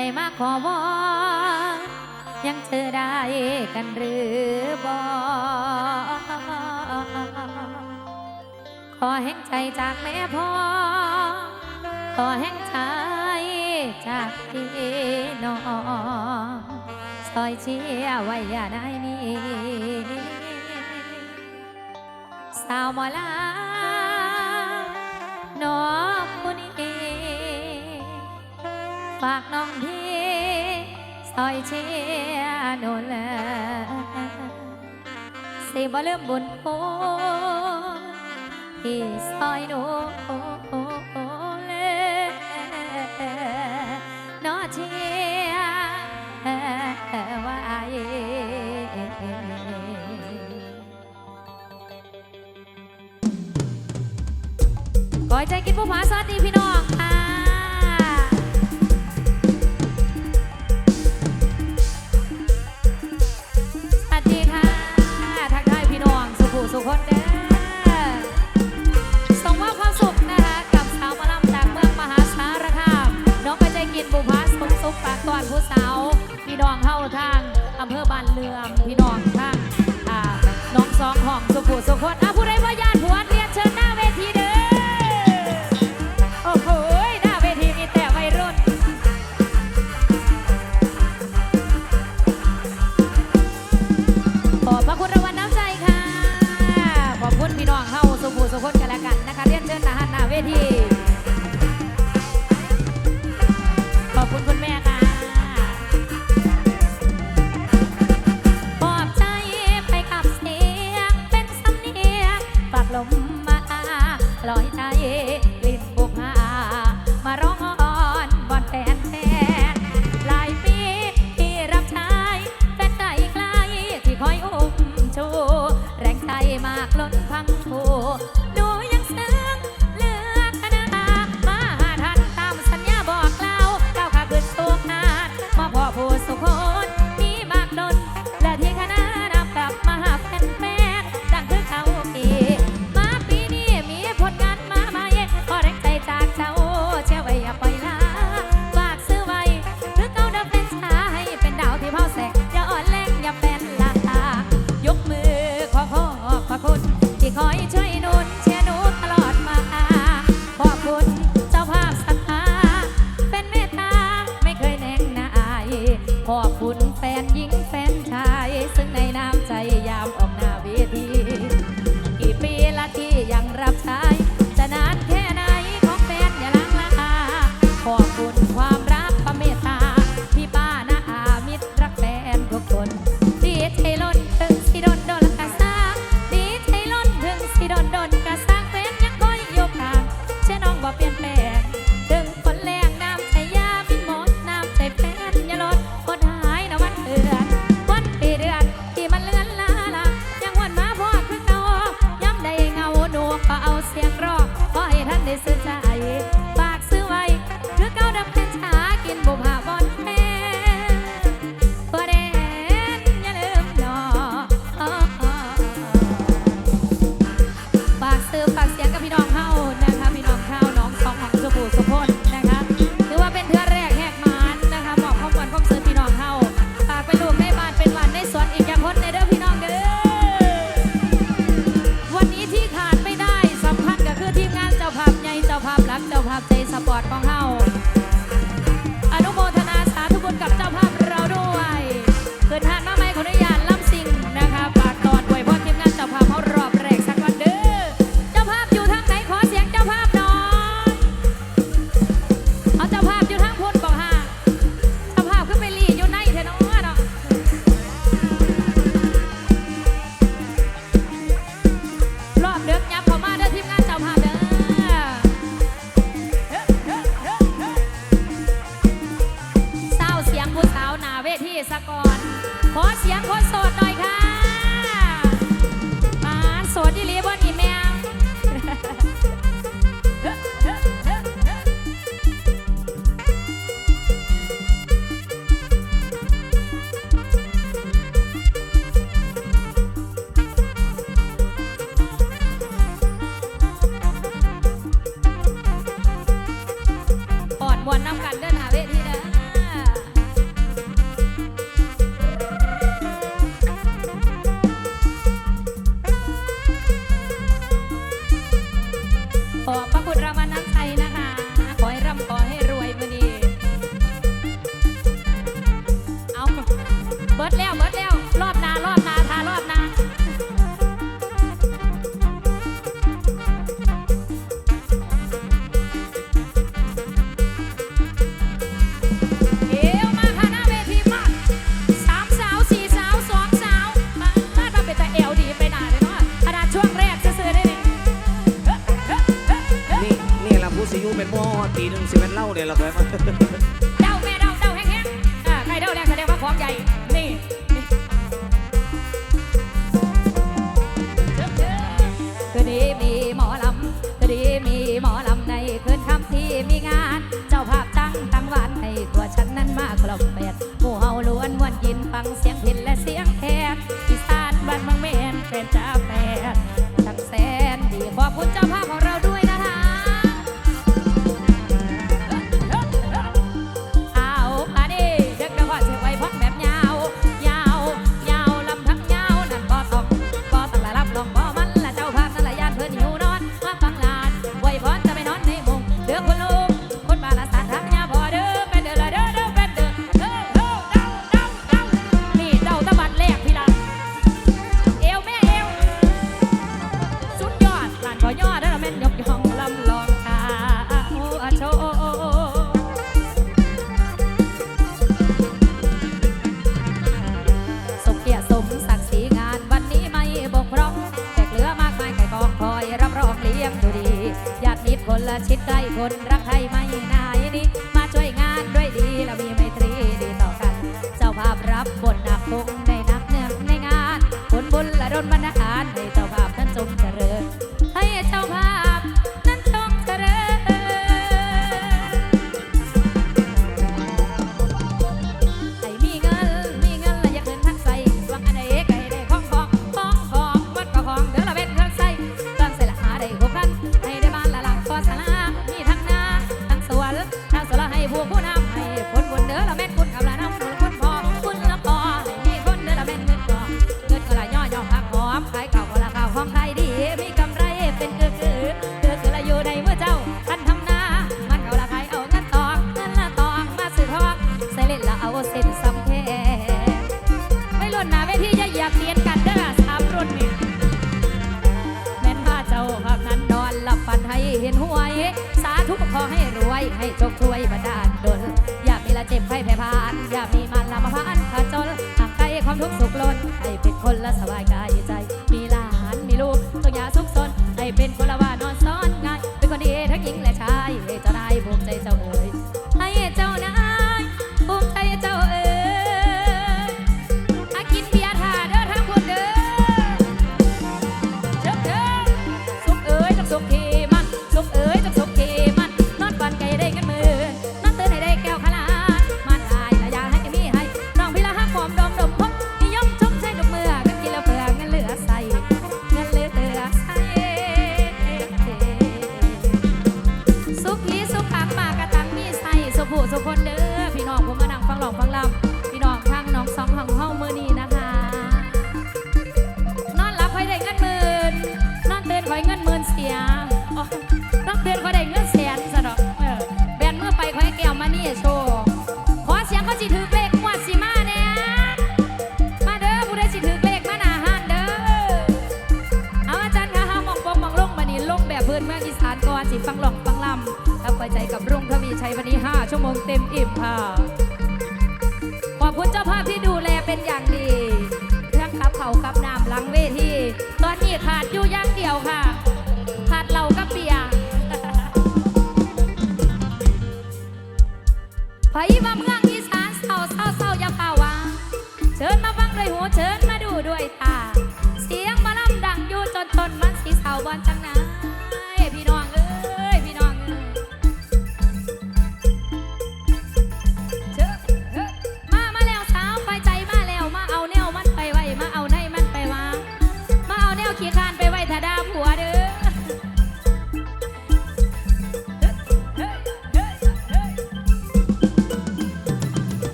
ให้มาขอวอนยังเจอได้กันหรือบอขอแห่งใจจากแม่พ่อ ขอแห่งใจจากพี่น้องซอยเชียวไว้อย่าได้มีสาวมอลาน้องคนนี้ฝากน้องพี่ อ้อยเชียโนแลสิบ่ลืมบุญคุที่ซอยโนูแลนอเชียว่าเก้อยใจกินผู้ผาสวัสดีพี่น้อง อำเภอบ้านเรืองพี่น้องทั้งน้องสองของสุขุสุขคนอาผู้ใด ลอยใจกลิ่นบุกมามาร้องอ้อนบอนแฟน หนึ่งสิเป็นเล่าเลยละเว้ยมัน เด้าแม่เด้าเด้าแห้งๆอ่าใครเด้าแรงแสดงว่าของใหญ่ นี่ คนรักใครไม่นาน ให้จบถ้วย ในวันนี้ 5 ชั่วโมงเต็มอิ่มค่ะ ขอบคุณเจ้าภาพที่ดูแลเป็นอย่างดีเครื่องขับเขากับน้ำลังเวทีตอนนี้ขาดอยู่ย่างเดียวค่ะ ขาดเหล่าก็เปียร์ไผ่งำงา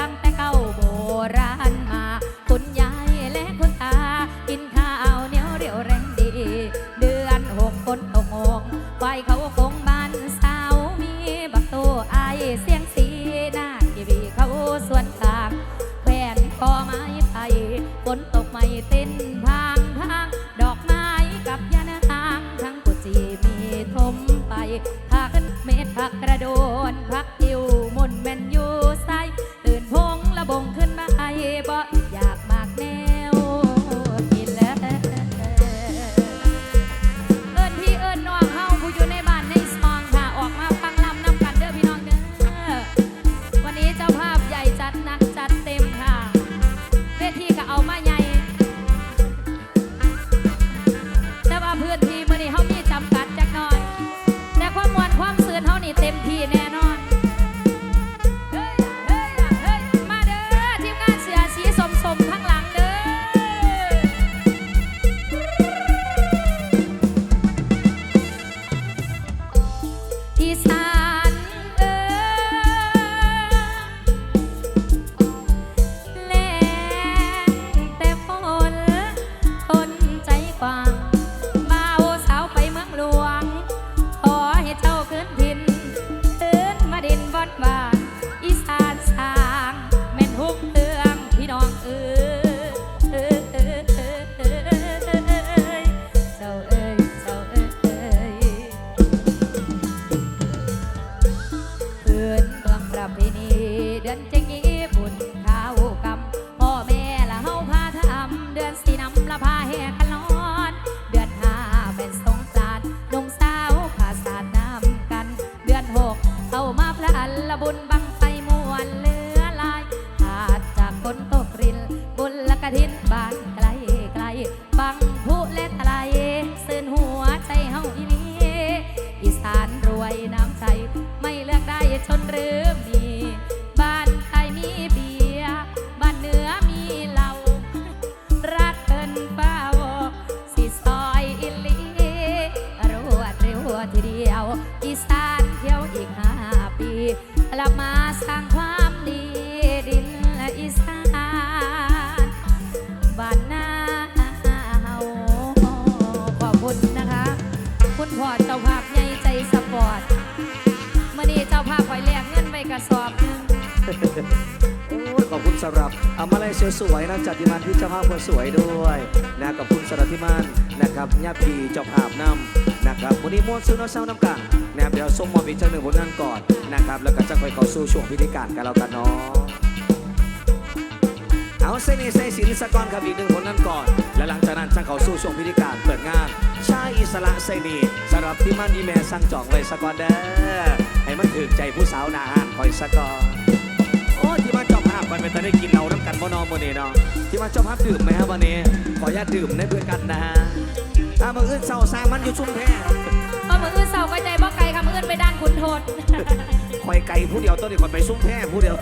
ตั้งแต่เก่าโบราณ วยน้ำใจ ไม่เลือกได้ชนหรือมี ระสอบหนึงโอ้ยขอบคุณสำหรับอามาเลเซียสวยนะจัดที่มันพี่เจ้าภาพคนสวยด้วยนะขอบคุณสำหรับที่มันนะครับญาติพี่เจ้าภาพนำนะครับวันนี้ม้วนซื้อน้องเศร้าน้ำกันนะครับเดี๋ยวส่งมอบอีกจังหนึ่งผลงานก่อนนะครับแล้วก็จะค่อยเข้าสู่ช่วงพิธีการกันแล้วกันเนาะเอาเส้นนี้เส้นศิลสกรครับอีกหนึ่งผลงานก่อน และหลังจากนั้นจะเข้าสู่ช่วงพิธีการเปิดงานชายอิสระเซนีสำหรับที่มันอีแม่สั่งจองไว้สกอนเด้อ ให้มันถึกใจผู้สาวหนาห้านคอยสกอนโอ้ยที่มาเจ้าภาพกันเป็นตอนได้กินเราน้ำกันบ่นอมื้อนี้เนาะที่มาเจ้าภาพดื่มไหมครับวันนี้ ขออนุญาตดื่มในด้วยกันนะฮะถ้ามืออื่นเศร้าซามันอยู่ชุ่มแพ้เอามืออื่นเสาไว้ใจบ่ไกลค่ะมืออื่นไปด้านขุนทนคอยไก่ผู้เดียวตัวนี้คนไปชุ่มแพ้ผู้เดียว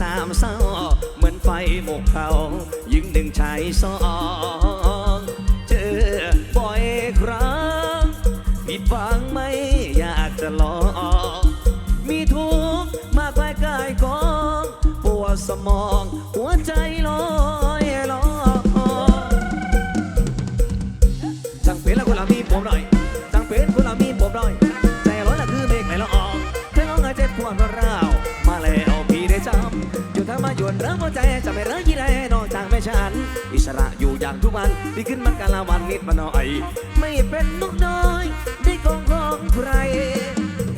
สามเศร้าเหมือนไฟหมกเขายิ่งหนึ่งชายสองเจอบ่อยครั้งผิดหวังไม่อยากจะลองมีทุกข์มากกายกายกองปวดสมองหัวใจลอง แค่ฉัน อิสระอยู่อย่างทุกวันดีขึ้นมันกาละวันนิดมาหน่อย ไม่เป็นนกน้อย ได้กองของใคร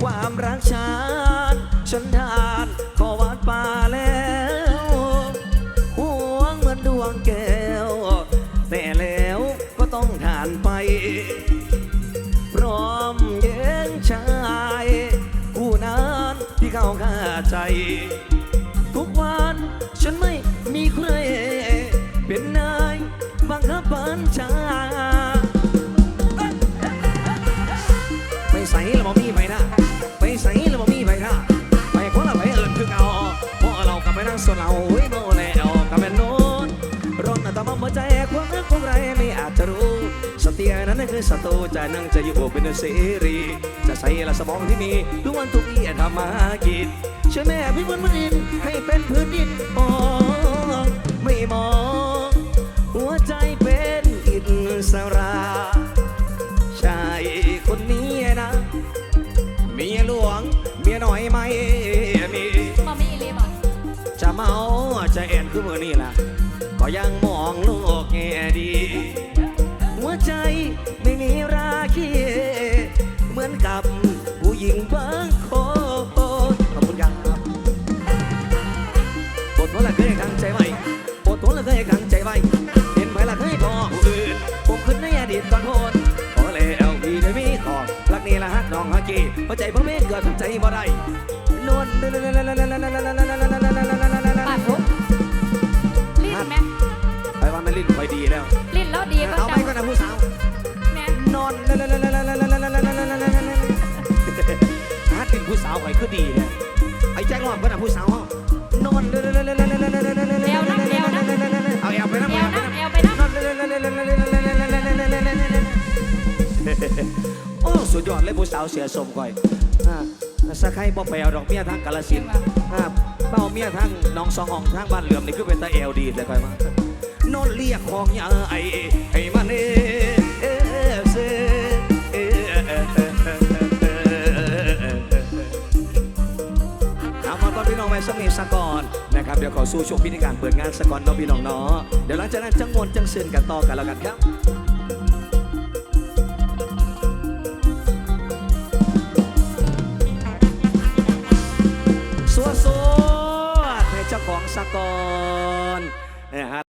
ความรักฉันฉันทานขอวาดป่าแล้วห่วงเหมือนดวงแก้ว แต่แล้วก็ต้องทานไป พร้อมเย็นชายผู้นั้นที่เข้าข้าใจ นั้นคือศัตรูใจนั่งจะอยู่เป็นเสรี จะใส่ละสมองที่มีทุกวันทุกอีทำมากินเชื่อแม่พี่วันมันอินให้เป็นพื้นดินมองไม่มอง หัวใจเป็นอิสระชายคนนี้นะเมียหลวงเมียน้อยไม่มีบ่มีอีหลีบ่จะเมาจะแอนคือมือนี่ล่ะ ก็ยังมองโลกแง่ดี ไม่มีราคีเหมือนกับผู้หญิงบางคนขอบคุณครับบทว่าละเคยขังใจไว้บทว่าละเคยขังใจไว้เห็นไหมละเคยพอผู้อื่นผมขึ้นในอดีตก่อนโทษขอแล้วพี่ได้มีขอบละกนี่ละฮักน้องฮักกี้หัวใจพ่อแม่เกิดทำใจบ่ได้นวล คอยคือดีเนี่ยไอ้แจ็ครอบก็นะผู้สาวนอนเอาแอลไปนะแอแอวลไปนะนะแอวไปนะโอ้สุดยอดเลยผู้สาวเสียสมก่อยอ่าสักใครบ่ไปเอาดอกเมียทางกาลสินธุ์อ่าเป้าเมียทางหน้องสองห้องทางบ้านเหลื่อมนี่คือเป็นตาเอลดีเลยก่อยมานอนเรียกของยาไอให้มันเอาตอนพี่น้องแม่สมีสกอนนะครับเดี๋ยวขอสู้ช่วงพิธีการเปิดงานสกอนน้องพี่น้องเนาะเดี๋ยวหลังจากนั้นจังมวนจังซึนกันต่อกันแล้วกันครับสัวสัวให้เจ้าของสะกอนนะฮะ